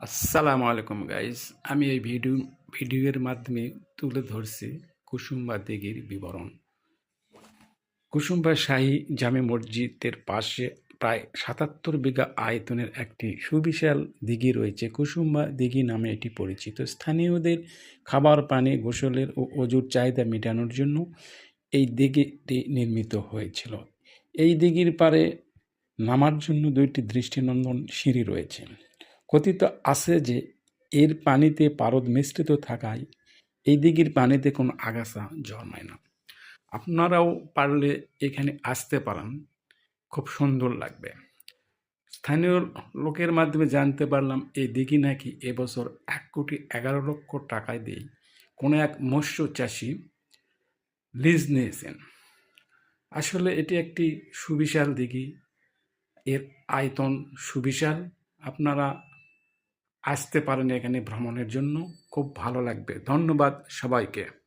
আসসালামু আলাইকুম গাইস আমি এই ভিডিও ভিডিওর মাধ্যমে তুলে ধরছি কুসুম্বা দিঘির বিবরণ। কুসুম্বা শাহী জামে মসজিদের পাশে প্রায় সাতাত্তর বিঘা আয়তনের একটি সুবিশাল দিঘি রয়েছে। কুসুম্বা দিঘি নামে এটি পরিচিত। স্থানীয়দের খাবার, পানি, গোসলের ও অজুর চাহিদা মেটানোর জন্য এই দিঘিটি নির্মিত হয়েছিল। এই দিঘির পারে নামার জন্য দুইটি দৃষ্টিনন্দন সিঁড়ি রয়েছে। কথিত আছে যে, এর পানিতে পারদ মিশ্রিত থাকায় এই দিঘির পানিতে কোনো আগাছা জন্মায় না। আপনারাও পারলে এখানে আসতে পারেন। খুব সুন্দর লাগবে। স্থানীয় লোকের মাধ্যমে জানতে পারলাম, এই দিঘি নাকি এবছর এক কোটি এগারো লক্ষ টাকায় দিয়ে কোনো এক মৎস্য চাষি লিজ নিয়েছেন। আসলে এটি একটি সুবিশাল দিঘি। এর আয়তন সুবিশাল। আপনারা আসতে পারেন এখানে ভ্রমণের জন্য। খুব ভালো লাগবে। ধন্যবাদ সবাইকে।